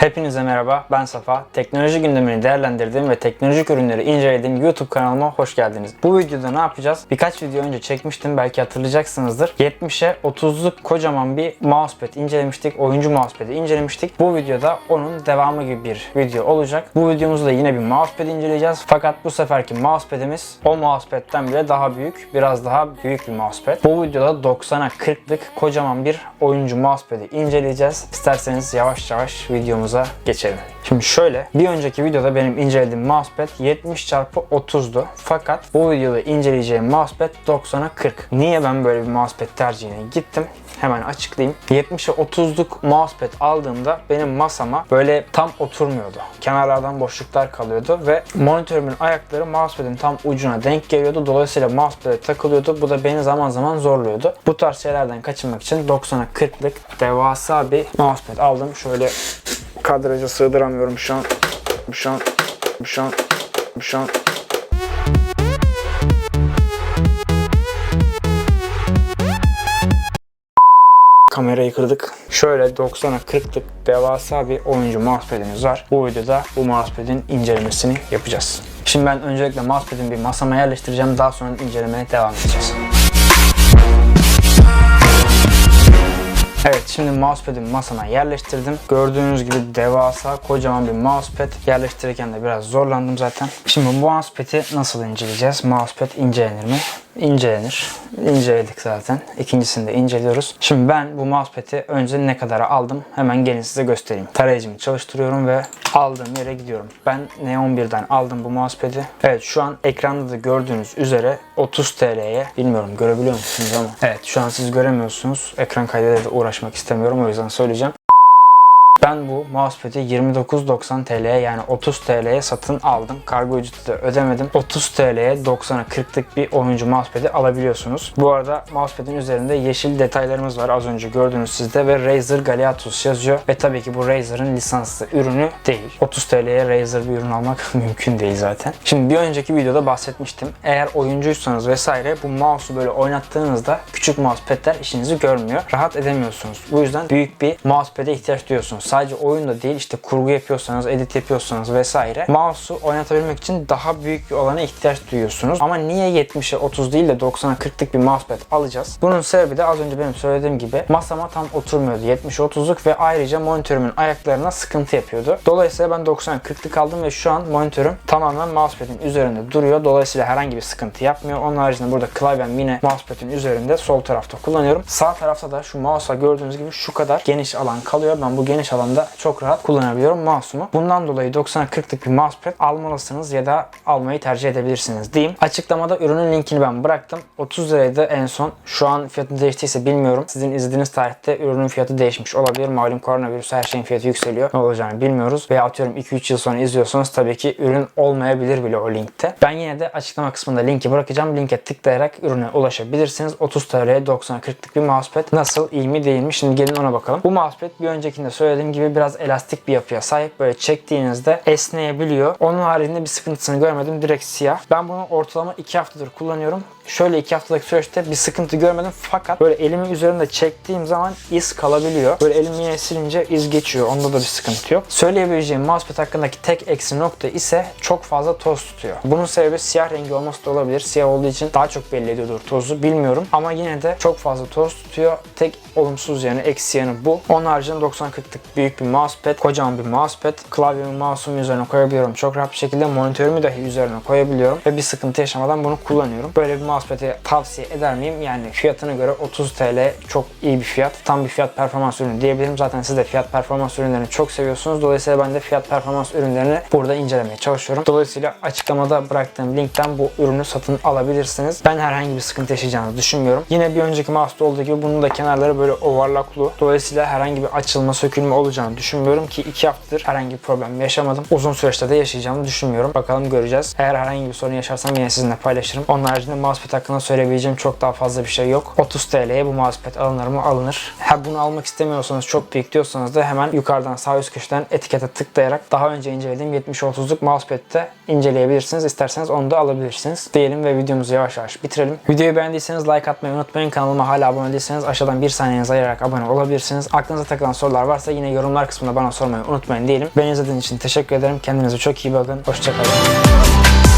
Hepinize merhaba, ben Safa. Teknoloji gündemini değerlendirdiğim ve teknolojik ürünleri incelediğim YouTube kanalıma hoş geldiniz. Bu videoda ne yapacağız? Birkaç video önce çekmiştim, belki hatırlayacaksınızdır. 70'e 30'luk kocaman bir mousepad incelemiştik, oyuncu mousepad'i incelemiştik. Bu videoda onun devamı gibi bir video olacak. Bu videomuzda yine bir mousepad inceleyeceğiz. Fakat bu seferki mousepad'imiz o mousepad'den bile daha büyük, biraz daha büyük bir mousepad. Bu videoda 90'a 40'lık kocaman bir oyuncu mousepad'i inceleyeceğiz. İsterseniz yavaş yavaş videomuza geçelim. Şimdi şöyle, bir önceki videoda benim incelediğim mousepad 70 x 30'du. Fakat bu videoda inceleyeceğim mousepad 90'a 40. Niye ben böyle bir mousepad tercihine gittim? Hemen açıklayayım. 70'e 30'luk mousepad aldığımda benim masama böyle tam oturmuyordu. Kenarlardan boşluklar kalıyordu ve monitörümün ayakları mousepad'in tam ucuna denk geliyordu. Dolayısıyla mousepad'e takılıyordu. Bu da beni zaman zaman zorluyordu. Bu tarz şeylerden kaçınmak için 90'a 40'lık devasa bir mousepad aldım. Şöyle kadraja sığdıramıyorum şu an. Şu an. Şu an. Şu an. Kamerayı kırdık. Şöyle 90'a 40'lık devasa bir oyuncu mousepad'imiz var. Bu videoda bu mousepad'in incelemesini yapacağız. Şimdi ben öncelikle mousepad'in bir masama yerleştireceğim. Daha sonra incelemeye devam edeceğiz. Evet şimdi mousepad'imi masama yerleştirdim. Gördüğünüz gibi devasa kocaman bir mousepad. Yerleştirirken de biraz zorlandım zaten. Şimdi bu mousepad'i nasıl inceleyeceğiz? Mousepad incelenir mi? İncelenir. İnceledik zaten. İkincisini de inceliyoruz. Şimdi ben bu mousepad'i önce ne kadara aldım hemen gelin size göstereyim. Tarayıcımı çalıştırıyorum ve aldığım yere gidiyorum. Ben Neon1'den aldım bu mousepad'i. Evet şu an ekranda da gördüğünüz üzere 30 TL'ye bilmiyorum görebiliyor musunuz ama evet şu an siz göremiyorsunuz. Ekran kaydıyla da uğraşmak istemiyorum o yüzden söyleyeceğim. Ben bu mousepad'i 29.90 TL'ye yani 30 TL'ye satın aldım. Kargo ücreti de ödemedim. 30 TL'ye 90'a 40'lık bir oyuncu mousepad'i alabiliyorsunuz. Bu arada mousepad'in üzerinde yeşil detaylarımız var az önce gördüğünüz sizde ve Razer Galeatus yazıyor. Ve tabii ki bu Razer'ın lisanslı ürünü değil. 30 TL'ye Razer bir ürün almak mümkün değil zaten. Şimdi bir önceki videoda bahsetmiştim. Eğer oyuncuysanız vesaire bu mouse'u böyle oynattığınızda küçük mousepad'ler işinizi görmüyor. Rahat edemiyorsunuz. Bu yüzden büyük bir mousepad'e ihtiyaç duyuyorsunuz. Sadece oyunda değil işte kurgu yapıyorsanız, edit yapıyorsanız vesaire mouse'u oynatabilmek için daha büyük bir alana ihtiyaç duyuyorsunuz. Ama niye 70'e 30 değil de 90'a 40'lık bir mousepad alacağız? Bunun sebebi de az önce benim söylediğim gibi masama tam oturmuyordu 70'e 30'luk ve ayrıca monitörümün ayaklarına sıkıntı yapıyordu. Dolayısıyla ben 90'a 40'lık aldım ve şu an monitörüm tamamen mousepad'in üzerinde duruyor. Dolayısıyla herhangi bir sıkıntı yapmıyor. Onun haricinde burada klavyem yine mousepad'in üzerinde sol tarafta kullanıyorum. Sağ tarafta da şu mouse'a gördüğünüz gibi şu kadar geniş alan kalıyor. Ben bu geniş alanda çok rahat kullanabiliyorum mouse'umu. Bundan dolayı 90'a 40'lık bir mousepad almalısınız ya da almayı tercih edebilirsiniz diyeyim. Açıklamada ürünün linkini ben bıraktım. 30 liraydı en son. Şu an fiyatı değiştiyse bilmiyorum. Sizin izlediğiniz tarihte ürünün fiyatı değişmiş olabilir. Malum koronavirüs her şeyin fiyatı yükseliyor. Ne olacağını bilmiyoruz. Veya atıyorum 2-3 yıl sonra izliyorsanız tabii ki ürün olmayabilir bile o linkte. Ben yine de açıklama kısmında linki bırakacağım. Linke tıklayarak ürüne ulaşabilirsiniz. 30 TL'ye 90'a 40'lık bir mousepad. Nasıl iyi mi değil mi? Şimdi gelin ona bakalım. Bu mousepad bir öncekinde söylediğim gibi biraz elastik bir yapıya sahip. Böyle çektiğinizde esneyebiliyor. Onun haricinde bir sıkıntısını görmedim. Direkt siyah. Ben bunu ortalama 2 haftadır kullanıyorum. Şöyle 2 haftalık süreçte bir sıkıntı görmedim. Fakat böyle elimi üzerinde çektiğim zaman iz kalabiliyor. Böyle elimi yine silince iz geçiyor. Onda da bir sıkıntı yok. Söyleyebileceğim mousepad hakkındaki tek eksi nokta ise çok fazla toz tutuyor. Bunun sebebi siyah rengi olması da olabilir. Siyah olduğu için daha çok belli ediyordur tozu bilmiyorum. Ama yine de çok fazla toz tutuyor. Tek olumsuz yanı, eksi yanı bu. Onun haricinde 90-40'lık büyük bir mousepad. Kocaman bir mousepad. Klavyemi mouse'umun üzerine koyabiliyorum. Çok rahat bir şekilde monitörümü dahi üzerine koyabiliyorum. Ve bir sıkıntı yaşamadan bunu kullanıyorum. Böyle bir mousepad'i tavsiye eder miyim? Yani fiyatına göre 30 TL çok iyi bir fiyat. Tam bir fiyat performans ürünü diyebilirim. Zaten siz de fiyat performans ürünlerini çok seviyorsunuz. Dolayısıyla ben de fiyat performans ürünlerini burada incelemeye çalışıyorum. Dolayısıyla açıklamada bıraktığım linkten bu ürünü satın alabilirsiniz. Ben herhangi bir sıkıntı yaşayacağınızı düşünmüyorum. Yine bir önceki mouse'da olduğu gibi bunun da kenarları böyle overlocklu. Dolayısıyla herhangi bir açılma, sökülme olacağını düşünmüyorum ki 2 haftadır herhangi bir problem yaşamadım. Uzun süreçte de yaşayacağımı düşünmüyorum. Bakalım göreceğiz. Eğer herhangi bir sorun yaşarsam yine sizinle paylaşırım. Onun haricinde mousepad mousepad hakkında söyleyebileceğim çok daha fazla bir şey yok. 30 TL'ye bu mousepad alınır mı? Alınır. Ha bunu almak istemiyorsanız çok büyük diyorsanız da hemen yukarıdan sağ üst köşeden etikete tıklayarak daha önce incelediğim 70-30'luk mousepad'i de inceleyebilirsiniz. İsterseniz onu da alabilirsiniz. Diyelim ve videomuzu yavaş yavaş bitirelim. Videoyu beğendiyseniz like atmayı unutmayın. Kanalıma hala abone değilseniz aşağıdan bir saniyenizi ayırarak abone olabilirsiniz. Aklınıza takılan sorular varsa yine yorumlar kısmında bana sormayı unutmayın diyelim. Beni izlediğiniz için teşekkür ederim. Kendinize çok iyi bakın. Hoşçakalın.